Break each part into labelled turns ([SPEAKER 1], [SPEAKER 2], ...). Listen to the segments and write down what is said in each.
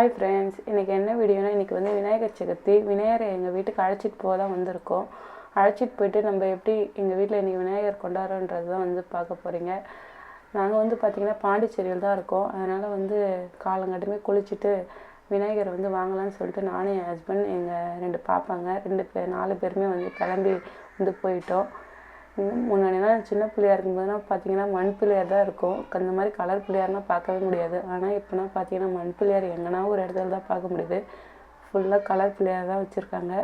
[SPEAKER 1] Hi friends இன்றைக்கி என்ன வீடியோனா இன்றைக்கி வந்து விநாயகர் சதுர்த்தி. விநாயகரை எங்கள் வீட்டுக்கு அழைச்சிட்டு போக தான் வந்திருக்கோம். அழைச்சிட்டு போயிட்டு நம்ம எப்படி எங்கள் வீட்டில் இன்றைக்கி விநாயகர் கொண்டாடுறோன்றது தான் வந்து பார்க்க போகிறீங்க நாங்கள் வந்து பார்த்திங்கன்னா பாண்டிச்சேரியில் தான் இருக்கோம். அதனால் வந்து காலங்காட்டுமே குளிச்சுட்டு விநாயகரை வந்து வாங்கலாம்னு சொல்லிட்டு நானும் என் ஹஸ்பண்ட் எங்கள் ரெண்டு பாப்பாங்க ரெண்டு பேர் நாலு பேருமே வந்து கிளம்பி வந்து போயிட்டோம். இன்னும் முன்னாடிலாம் சின்ன பிள்ளையா இருக்கும்போதுலாம் பார்த்தீங்கன்னா மண் பிள்ளையார் தான் இருக்கும். அந்த மாதிரி கலர் பிள்ளையார்லாம் பார்க்கவே முடியாது. ஆனால் இப்போனா பார்த்தீங்கன்னா மண் பிள்ளையார் எங்கன்னா ஒரு இடத்துல தான் பார்க்க முடியுது. ஃபுல்லாக கலர் பிள்ளையார் தான் வச்சுருக்காங்க.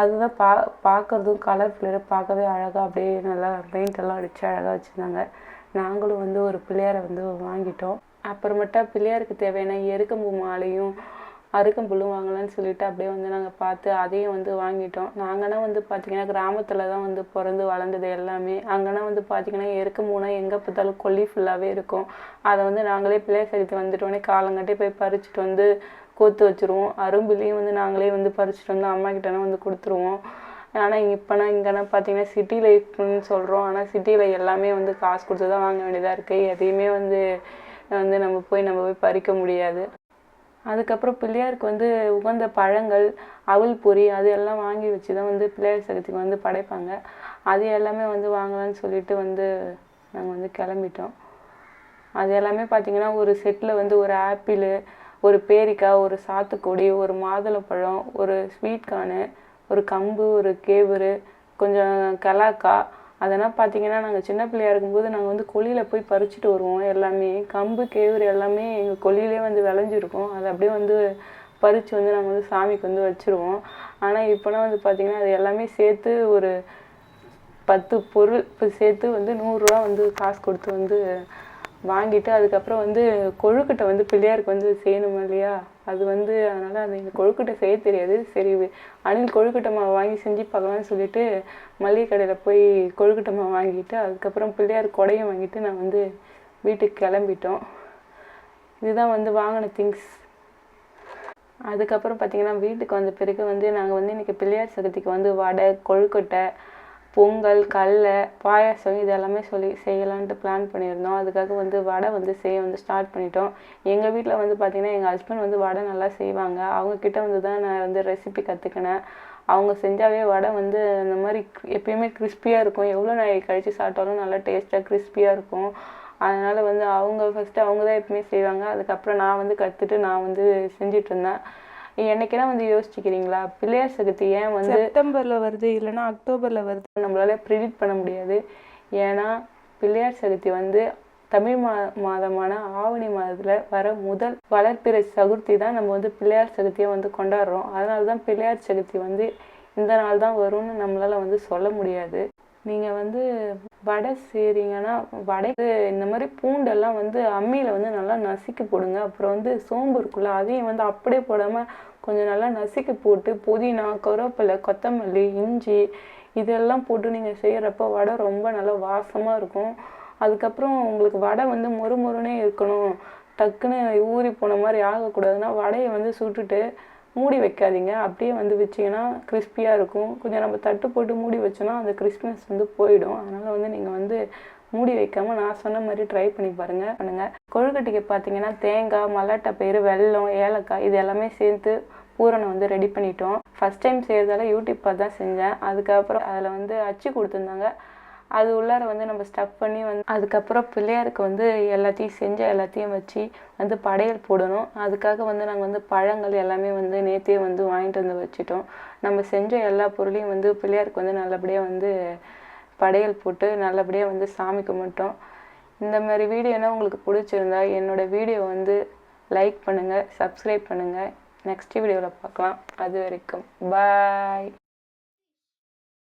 [SPEAKER 1] அதுதான் பா பார்க்குறதும் கலர் பிள்ளையார் பார்க்கவே அழகாக அப்படியே நல்லா பெயிண்ட் எல்லாம் அடித்து அழகாக வச்சுருந்தாங்க. நாங்களும் வந்து ஒரு பிள்ளையாரை வந்து வாங்கிட்டோம். அப்புறமேட்டா பிள்ளையாருக்கு தேவையான எருக்கம்பு மாலையும் அருகம்புல்லும் வாங்கலாம்னு சொல்லிட்டு அப்படியே வந்து நாங்கள் பார்த்து அதையும் வந்து வாங்கிட்டோம். நாங்கன்னா வந்து பார்த்திங்கன்னா கிராமத்தில் தான் வந்து பிறந்து வளர்ந்தது எல்லாமே. அங்கன்னா வந்து பார்த்திங்கன்னா எருக்கம்பூனா எங்கே பார்த்தாலும் கொல்லி ஃபுல்லாகவே இருக்கும். அதை வந்து நாங்களே பிள்ளை சரித்து வந்துட்டோடனே காலங்காட்டி போய் பறிச்சுட்டு வந்து கோத்து வச்சுருவோம். அரும்புலையும் வந்து நாங்களே வந்து பறிச்சுட்டு வந்து அம்மா கிட்டனா வந்து கொடுத்துருவோம். ஆனால் இப்போனா இங்கேனா பார்த்தீங்கன்னா சிட்டி லைஃப்னு சொல்கிறோம் ஆனால் சிட்டியில் எல்லாமே வந்து காசு கொடுத்து தான் வாங்க வேண்டியதாக இருக்குது எதையுமே வந்து வந்து நம்ம போய் நம்ம போய் பறிக்க முடியாது. அதுக்கப்புறம் பிள்ளையாருக்கு வந்து உகந்த பழங்கள் அவல் பொரி அது எல்லாம் வாங்கி வச்சு தான் வந்து பிள்ளையார் சதுர்த்திக்கு வந்து படைப்பாங்க. அது எல்லாமே வந்து வாங்கலாம்னு சொல்லிட்டு வந்து நாங்கள் வந்து கிளம்பிட்டோம். அது எல்லாமே பார்த்திங்கன்னா ஒரு செட்டில் வந்து ஒரு ஆப்பிள் ஒரு பேரிக்காய் ஒரு சாத்துக்குடி ஒரு மாதுளப்பழம் ஒரு ஸ்வீட் கார்னு ஒரு கம்பு ஒரு கேவுரு கொஞ்சம் கலாக்காய் அதெல்லாம் பார்த்தீங்கன்னா நாங்கள் சின்ன பிள்ளையாக இருக்கும்போது நாங்கள் வந்து கொல்லியில் போய் பறிச்சுட்டு வருவோம் எல்லாமே. கம்பு கேவுரு எல்லாமே எங்கள் கொல்லியிலே வந்து விளைஞ்சிருக்கும். அதை அப்படியே வந்து பறித்து வந்து நாங்கள் வந்து சாமிக்கு வந்து வச்சுருவோம். ஆனால் இப்போலாம் வந்து பார்த்திங்கன்னா அது எல்லாமே சேர்த்து ஒரு பத்து பொருள் இப்போ சேர்த்து வந்து நூறுரூவா வந்து காசு கொடுத்து வந்து வாங்கிட்டு அதுக்கப்புறம் வந்து கொழுக்கட்டை வந்து பிள்ளையாருக்கு வந்து செய்யணும் இல்லையா? அது வந்து அதனால் அது எனக்கு கொழுக்கட்டை செய்ய தெரியாது. சரி அணில் கொழுக்கட்டை மாவு வாங்கி செஞ்சு பார்க்கலாம்னு சொல்லிட்டு மளிகை கடையில் போய் கொழுக்கட்டை மாவு வாங்கிட்டு அதுக்கப்புறம் பிள்ளையார் கொடையும் வாங்கிட்டு நான் வந்து வீட்டுக்கு கிளம்பிட்டோம். இதுதான் வந்து வாங்கின திங்ஸ் அதுக்கப்புறம் பார்த்திங்கன்னா வீட்டுக்கு வந்த பிறகு வந்து நாங்கள் வந்து இன்றைக்கி பிள்ளையார் சதுர்த்திக்கு வந்து வடை கொழுக்கட்டை பொங்கல் கடலை பாயாசம் இது எல்லாமே சொல்லி செய்யலான்ட்டு பிளான் பண்ணியிருந்தோம். அதுக்காக வந்து வடை வந்து செய்ய வந்து ஸ்டார்ட் பண்ணிட்டோம். எங்கள் வீட்டில் வந்து பார்த்திங்கன்னா எங்கள் ஹஸ்பண்ட் வந்து வடை நல்லா செய்வாங்க. அவங்கக்கிட்ட வந்து தான் நான் வந்து ரெசிபி கற்றுக்கினேன் அவங்க செஞ்சாவே வடை வந்து அந்த மாதிரி எப்பயுமே கிறிஸ்பியாக இருக்கும். எவ்வளோ நான் கழித்து சாப்பிட்டாலும் நல்லா டேஸ்ட்டாக கிறிஸ்பியாக இருக்கும். அதனால் வந்து அவங்க ஃபஸ்ட்டு அவங்க தான் எப்பவுமே செய்வாங்க. அதுக்கப்புறம் நான் வந்து கற்றுட்டு நான் வந்து செஞ்சிட்ருந்தேன் என்னைக்கெல்லாம் வந்து யோசிச்சுக்கிறீங்களா? பிள்ளையார் சதுர்த்தி ஏன் வந்து
[SPEAKER 2] செப்டம்பரில் வருது இல்லைன்னா அக்டோபரில் வருது.
[SPEAKER 1] நம்மளால ப்ரிடிக்ட் பண்ண முடியாது. ஏன்னா பிள்ளையார் சதுர்த்தி வந்து தமிழ் மா மாதமான ஆவணி மாதத்தில் வர முதல் வளர்ப்பிறை சதுர்த்தி தான் நம்ம வந்து பிள்ளையார் சதுர்த்தியை வந்து கொண்டாடுறோம். அதனால தான் பிள்ளையார் சதுர்த்தி வந்து இந்த நாள் தான் வரும்னு நம்மளால் வந்து சொல்ல முடியாது. நீங்கள் வந்து வடை செய்கிறீங்கன்னா வடை இந்த மாதிரி பூண்டெல்லாம் வந்து அம்மியில் வந்து நல்லா நசுக்கி போடுங்க. அப்புறம் வந்து சோம்பு இருக்குல்ல அதையும் வந்து அப்படியே போடாமல் கொஞ்சம் நல்லா நசுக்கி போட்டு புதினா கருவேப்பிலை கொத்தமல்லி இஞ்சி இதெல்லாம் போட்டு நீங்கள் செய்கிறப்ப வடை ரொம்ப நல்லா வாசமாக இருக்கும். அதுக்கப்புறம் உங்களுக்கு வடை வந்து மொறு மொறுனே இருக்கணும். டக்குன்னு ஊறி போன மாதிரி ஆகக்கூடாதுன்னா வடையை வந்து சுட்டுட்டு மூடி வைக்காதீங்க. அப்படியே வந்து வச்சிங்கன்னா கிறிஸ்பியாக இருக்கும். கொஞ்சம் நம்ம தட்டு போட்டு மூடி வச்சோன்னா அந்த கிறிஸ்பினஸ் வந்து போயிடும். அதனால் வந்து நீங்கள் வந்து மூடி வைக்காமல் நான் சொன்ன மாதிரி ட்ரை பண்ணி பாருங்கள் பண்ணுங்கள் கொழுக்கட்டைக்கு பார்த்தீங்கன்னா தேங்காய் மல்லாட்டை பயிறு வெல்லம் ஏலக்காய் இது எல்லாமே சேர்த்து பூரணம் வந்து ரெடி பண்ணிட்டோம். ஃபஸ்ட் டைம் செய்கிறதால யூடியூப் பார்த்து தான் செஞ்சேன். அதுக்கப்புறம் அதில் வந்து அச்சு கொடுத்துருந்தாங்க. அது உள்ளார வந்து நம்ம ஸ்டஃப் பண்ணி வந்து அதுக்கப்புறம் பிள்ளையாருக்கு வந்து எல்லாத்தையும் செஞ்ச எல்லாத்தையும் வச்சு வந்து படையல் போடணும். அதுக்காக வந்து நாங்கள் வந்து பழங்கள் எல்லாமே வந்து நேற்றே வந்து வாங்கிட்டு வந்து வச்சுட்டோம். நம்ம செஞ்ச எல்லா பொருளையும் வந்து பிள்ளையாருக்கு வந்து நல்லபடியாக வந்து படையல் போட்டு நல்லபடியாக வந்து சாமி கும்பிட்டோம். இந்த மாதிரி வீடியோனா உங்களுக்கு பிடிச்சிருந்தா என்னோடய வீடியோ வந்து லைக் பண்ணுங்கள் சப்ஸ்கிரைப் பண்ணுங்கள் நெக்ஸ்ட் வீடியோவில் பார்க்கலாம். அது வரைக்கும். பாய்